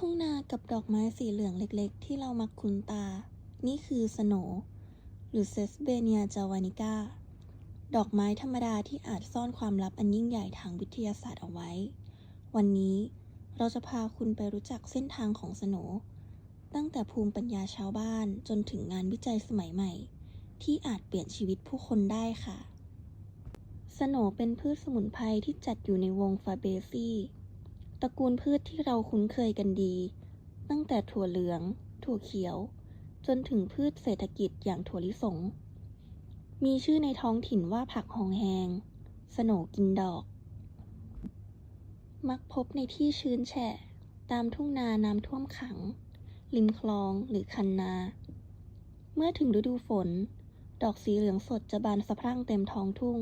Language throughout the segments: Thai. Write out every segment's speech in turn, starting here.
ทุ่งนากับดอกไม้สีเหลืองเล็กๆ ที่เรามักคุ้นตา นี่คือสโนหรือเซสเบเนียจาวานิก้า ดอกไม้ธรรมดาที่อาจซ่อนความลับอันยิ่งใหญ่ทางวิทยาศาสตร์เอาไว้ วันนี้เราจะพาคุณไปรู้จักเส้นทางของสโนตั้งแต่ภูมิปัญญาชาวบ้านจนถึงงานวิจัยสมัยใหม่ ที่อาจเปลี่ยนชีวิตผู้คนได้ค่ะ สโนเป็นพืชสมุนไพรที่จัดอยู่ในวงฟาเบซี ตระกูลพืชที่เราคุ้นเคยกันดี ตั้งแต่ถั่วเหลือง ถั่วเขียว จนถึงพืชเศรษฐกิจอย่างถั่วลิสง มีชื่อในท้องถิ่นว่าผักหองแหงสโนกินดอก มักพบในที่ชื้นแฉะ ตามทุ่งนาน้ำท่วมขัง ริมคลองหรือคันนา เมื่อถึงฤดูฝน ดอกสีเหลืองสดจะบานสะพรั่งเต็มท้องทุ่ง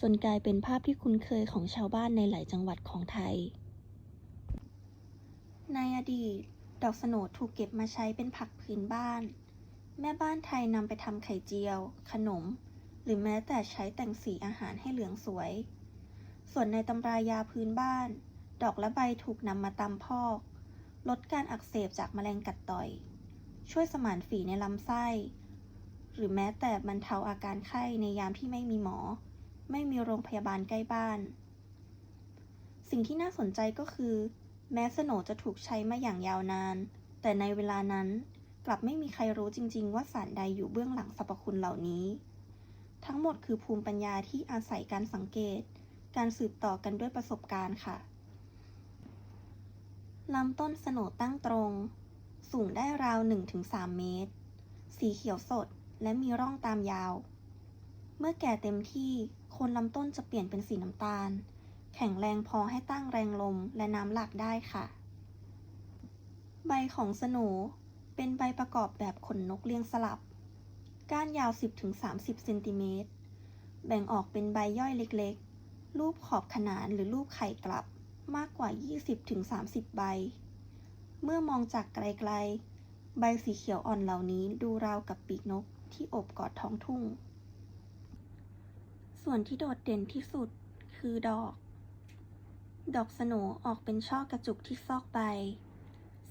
จนกลายเป็นภาพที่คุ้นเคยของชาวบ้านในหลายจังหวัดของไทย ในอดีต ดอกสโหนถูกเก็บมาใช้เป็นผักพื้นบ้าน แม่บ้านไทยนำไปทำไข่เจียว ขนม หรือแม้แต่ใช้แต่งสีอาหารให้เหลืองสวย ส่วนในตำรายาพื้นบ้าน ดอกและใบถูกนำมาตำพอก ลดการอักเสบจากแมลงกัดต่อย ช่วยสมานฝีในลำไส้ หรือแม้แต่บรรเทาอาการไข้ในยามที่ไม่มีหมอ ไม่มีโรงพยาบาลใกล้บ้าน สิ่งที่น่าสนใจก็คือ แม้สโหนจะถูกใช้มาอย่างยาวนาน แต่ในเวลานั้นกลับไม่มีใครรู้จริง ๆ ว่าสารใดอยู่เบื้องหลังสรรพคุณเหล่านี้ ทั้งหมดคือภูมิปัญญาที่อาศัยการสังเกต การสืบต่อกันด้วยประสบการณ์ค่ะลำต้นสโหนตั้งตรง สูงได้ราว 1-3 เมตร สีเขียวสดและมีร่องตามยาว เมื่อแก่เต็มที่โคนลำต้นจะเปลี่ยนเป็นสีน้ำตาล แข็งแรงพอให้ตั้งแรงลมและน้ำหลากได้ค่ะ ใบของสโหนเป็นใบประกอบแบบขนนกเรียงสลับ ก้านยาว 10-30 เซนติเมตร แบ่งออกเป็นใบย่อยเล็กๆ รูปขอบขนานหรือรูปไข่กลับมากกว่า 20-30 ใบ เมื่อมองจากไกลๆ ใบสีเขียวอ่อนเหล่านี้ดูราวกับปีกนกที่โอบกอดท้องทุ่ง ส่วนที่โดดเด่นที่สุดคือดอก ดอกสโหนออกเป็นช่อกระจุกที่ซอกใบ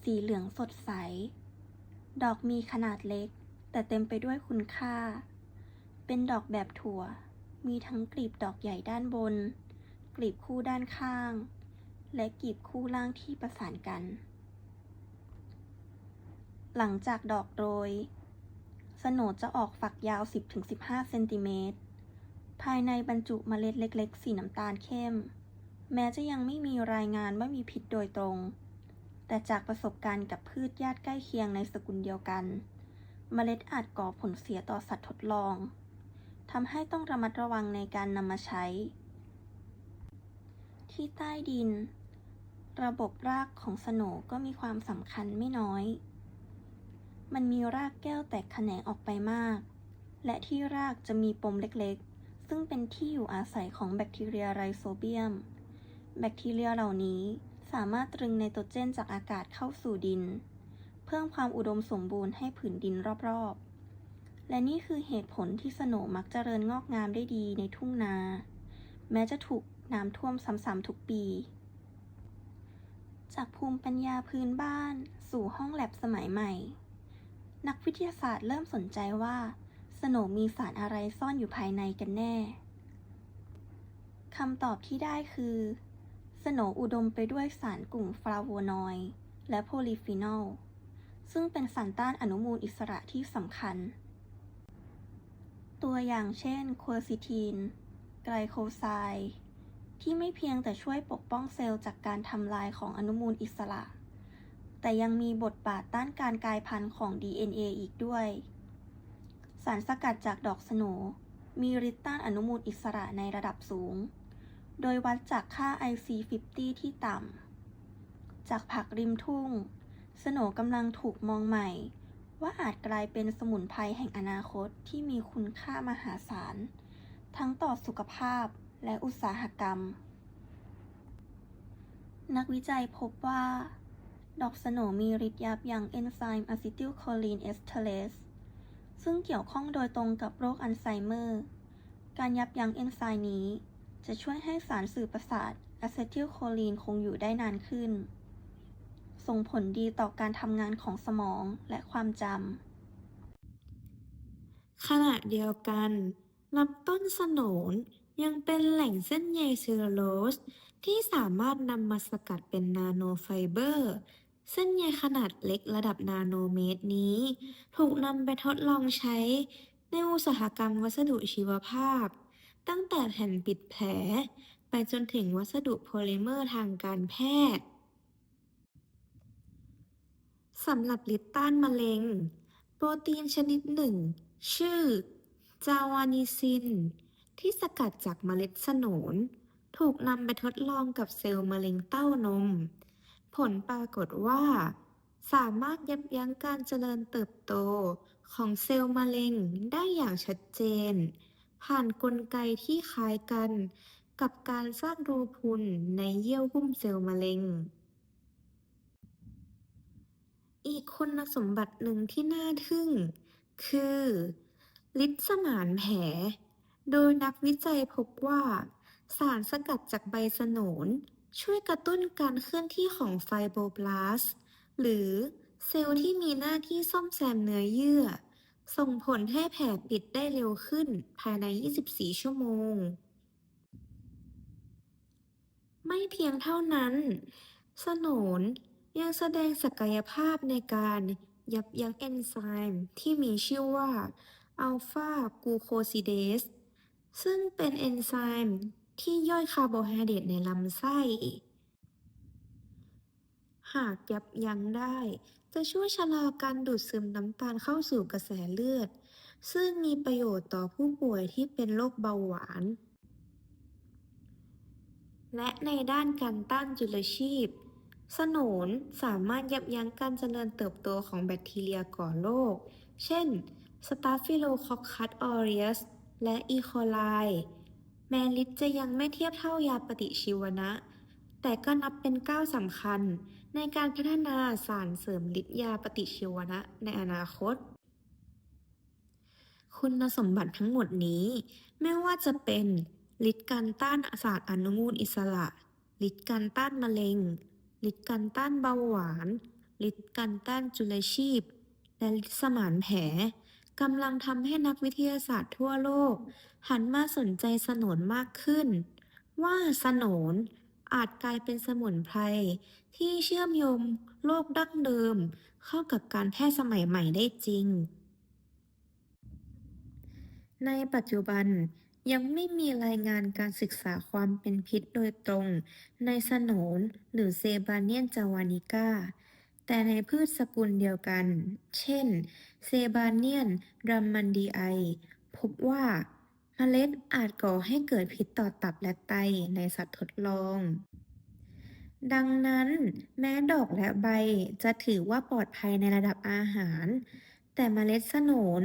สีเหลืองสดใส ดอกมีขนาดเล็ก แต่เต็มไปด้วยคุณค่า เป็นดอกแบบถั่ว มีทั้งกลีบดอกใหญ่ด้านบน กลีบคู่ด้านข้าง และกลีบคู่ล่างที่ประสานกัน หลังจากดอกโรย สโหนจะออกฝักยาว 10-15 เซนติเมตร ภายในบรรจุเมล็ดเล็ก ๆ สีน้ำตาลเข้ม แม้จะยังไม่มีรายงานว่ามีพิษโดยตรง แต่จากประสบการณ์กับพืชญาติใกล้เคียงในสกุลเดียวกัน เมล็ดอาจก่อผลเสียต่อสัตว์ทดลองทำให้ต้องระมัดระวังในการนำมาใช้ ที่ใต้ดิน ระบบรากของสโหนก็มีความสำคัญไม่น้อย มันมีรากแก้วแตกแขนงออกไปมาก และที่รากจะมีปมเล็กๆ ซึ่งเป็นที่อยู่อาศัยของแบคทีเรียไรโซเบียม แบคทีเรียเหล่านี้สามารถตรึงไนโตรเจนจากอากาศเข้าสู่ดิน เพิ่มความอุดมสมบูรณ์ให้ผืนดินรอบๆ และนี่คือเหตุผลที่สโนมักเจริญงอกงามได้ดีในทุ่งนา แม้จะถูกน้ำท่วมซ้ำๆทุกปี จากภูมิปัญญาพื้นบ้านสู่ห้องแลบสมัยใหม่ นักวิทยาศาสตร์เริ่มสนใจว่าสโนมีสารอะไรซ่อนอยู่ภายในกันแน่คำตอบที่ได้คือ สโนอุดมไปด้วยสารกลุ่มฟลาโวนอยด์และโพลีฟีนอล ซึ่งเป็นสารต้านอนุมูลอิสระที่สำคัญ ตัวอย่างเช่นควอซิทีน ไกลโคไซด์ที่ไม่เพียงแต่ช่วยปกป้องเซลล์จากการทำลายของอนุมูลอิสระ แต่ยังมีบทบาทต้านการกลายพันธุ์ของ DNA อีกด้วย สารสกัดจากดอกสโนมีฤทธิ์ต้านอนุมูลอิสระในระดับสูง โดยวัดจากค่า IC50 ที่ต่ำ จากผักริมทุ่ง สโหนกำลังถูกมองใหม่ ว่าอาจกลายเป็นสมุนไพรแห่งอนาคตที่มีคุณค่ามหาศาล ทั้งต่อสุขภาพและอุตสาหกรรม นักวิจัยพบว่า ดอกสโหนมีฤทธิ์ยับยั้งเอนไซม์อะซิติลโคลีนเอสเทเลสซึ่งเกี่ยวข้องโดยตรงกับโรคอัลไซเมอร์ การยับยั้งเอนไซม์นี้ จะช่วยให้สารสื่อประสาทอะเซทิลโคลีนคงอยู่ได้นานขึ้น ส่งผลดีต่อการทำงานของสมองและความจำ ขณะเดียวกันลำต้นสนนยังเป็นแหล่งเส้นใยเซลลูโลสที่สามารถนำมาสกัดเป็นนาโนไฟเบอร์เส้นใยขนาดเล็กระดับนาโนเมตรนี้ ถูกนำไปทดลองใช้ในอุตสาหกรรมวัสดุชีวภาพ ตั้งแต่แผ่นปิดแผล ไปจนถึงวัสดุโพลิเมอร์ทางการแพทย์สำหรับฤทธิ์ต้านมะเร็ง โปรตีนชนิดหนึ่ง ชื่อ จาวานิซิน ที่สกัดจากเมล็ดสนน ถูกนำไปทดลองกับเซลล์มะเร็งเต้านม ผลปรากฏว่า สามารถยับยั้งการเจริญเติบโตของเซลล์มะเร็งได้อย่างชัดเจน ผ่านกลไกที่คล้ายกัน กับการสร้างรูพุนในเยื่อหุ้มเซลล์มะเร็ง อีกคุณสมบัติหนึ่งที่น่าทึ่ง คือฤทธิ์สมานแผล โดยนักวิจัยพบว่า สารสกัดจากใบสนน ช่วยกระตุ้นการเคลื่อนที่ของไฟโบบลาส หรือเซลล์ที่มีหน้าที่ซ่อมแซมเนื้อเยื่อ ส่งผลให้แผลปิดได้เร็วขึ้นภายใน 24 ชั่วโมง ไม่เพียงเท่านั้น สนนยังแสดงศักยภาพในการยับยั้งเอนไซม์ที่มีชื่อว่าอัลฟากูโคซิเดสซึ่งเป็นเอนไซม์ที่ย่อยคาร์โบไฮเดรตในลำไส้ หากยับยั้งได้ จะช่วยชะลอการดูดซึมน้ำตาลเข้าสู่กระแสเลือด ซึ่งมีประโยชน์ต่อผู้ป่วยที่เป็นโรคเบาหวาน และในด้านการต้านจุลชีพสโหนนสามารถยับยั้งการเจริญเติบโตของแบคทีเรียก่อโรค เช่น Staphylococcus aureus และ E. coli แม้ฤทธิ์จะยังไม่เทียบเท่ายาปฏิชีวนะ แต่ก็นับเป็นก้าวสำคัญ ในการพัฒนาสารเสริมฤทธิ์ยาปฏิชีวนะในอนาคต คุณสมบัติทั้งหมดนี้ ไม่ว่าจะเป็นฤทธิ์การต้านสารอนุมูลอิสระฤทธิ์การต้านมะเร็งฤทธิ์การต้านเบาหวานฤทธิ์การต้านจุลชีพ และฤทธิ์สมานแผลกำลังทำให้นักวิทยาศาสตร์ทั่วโลก หันมาสนใจสนนมากขึ้น ว่าสนน อาจกลายเป็นสมุนไพรที่เชื่อมโยงโลกดั้งเดิม เข้ากับการแพทย์สมัยใหม่ได้จริง ในปัจจุบันยังไม่มีรายงานการศึกษาความเป็นพิษโดยตรง ในสนนหรือเซบาเนียนจาวานิก้า แต่ในพืชสกุลเดียวกัน เช่น เซบาเนียนรัมมันดีไอ พบว่า เมล็ดอาจก่อให้เกิดพิษต่อตับและไตในสัตว์ทดลอง ดังนั้น แม้ดอกและใบจะถือว่าปลอดภัยในระดับอาหาร แต่เมล็ดสนน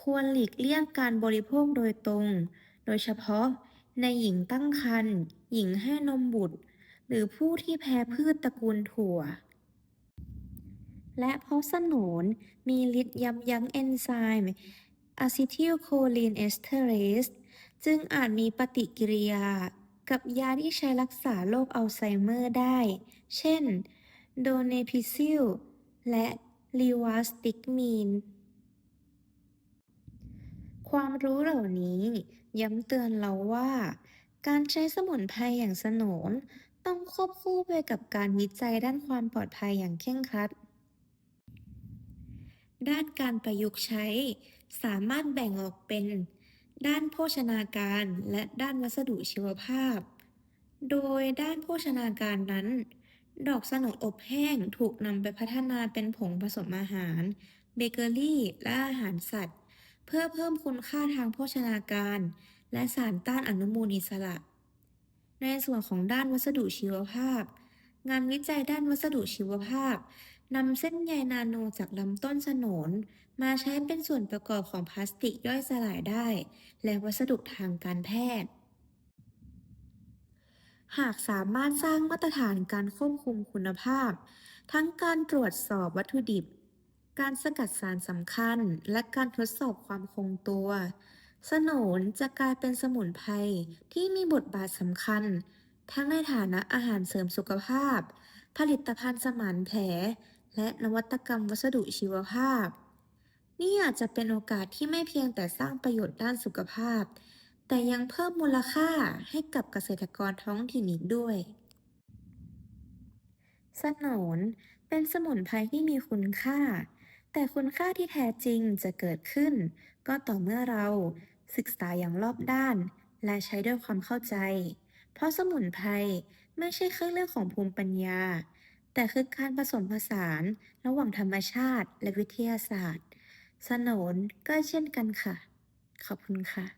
ควรหลีกเลี่ยงการบริโภคโดยตรง โดยเฉพาะในหญิงตั้งครรภ์หญิงให้นมบุตร หรือผู้ที่แพ้พืชตระกูลถั่ว และเพราะสนนมีฤทธิ์ยับยั้งเอนไซม์ อะซิทิลโคลีนเอสเทอเรสจึงอาจมีปฏิกิริยา กับยาที่ใช้รักษาโรคอัลไซเมอร์ได้ เช่น โดเนพิซิล และลีวาสติกมีน ความรู้เหล่านี้ย้ำเตือนเราว่า การใช้สมุนไพรอย่างสนนต้องควบคู่ไปกับการวิจัยด้านความปลอดภัยอย่างเคร่งครัด ด้านการประยุกต์ใช้ สามารถแบ่งออกเป็น ด้านโภชนาการและด้านวัสดุชีวภาพ โดยด้านโภชนาการนั้น ดอกสโหนอบแห้งถูกนำไปพัฒนาเป็นผงผสมอาหาร เบเกอรี่และอาหารสัตว์ เพื่อเพิ่มคุณค่าทางโภชนาการ และสารต้านอนุมูลอิสระ ในส่วนของด้านวัสดุชีวภาพ งานวิจัยด้านวัสดุชีวภาพ นำเส้นใยนาโนจากลำต้นสนน มาใช้เป็นส่วนประกอบของพลาสติกย่อยสลายได้ และวัสดุทางการแพทย์ หากสามารถสร้างมาตรฐานการควบคุมคุณภาพ ทั้งการตรวจสอบวัตถุดิบ การสกัดสารสำคัญ และการทดสอบความคงตัว สนนจะกลายเป็นสมุนไพรที่มีบทบาทสำคัญ ทั้งในฐานะอาหารเสริมสุขภาพ ผลิตภัณฑ์สมานแผล และนวัตกรรมวัสดุชีวภาพ นี่อาจจะเป็นโอกาสที่ไม่เพียงแต่สร้างประโยชน์ด้านสุขภาพ แต่ยังเพิ่มมูลค่าให้กับเกษตรกรท้องถิ่นอีกด้วยสนนเป็นสมุนไพรที่มีคุณค่า แต่คุณค่าที่แท้จริงจะเกิดขึ้น ก็ต่อเมื่อเราศึกษาอย่างรอบด้าน และใช้ด้วยความเข้าใจ เพราะสมุนไพรไม่ใช่แค่เรื่องของภูมิปัญญา แต่คือการผสมผสานระหว่างธรรมชาติและวิทยาศาสตร์ สนนก็เช่นกันค่ะ ขอบคุณค่ะ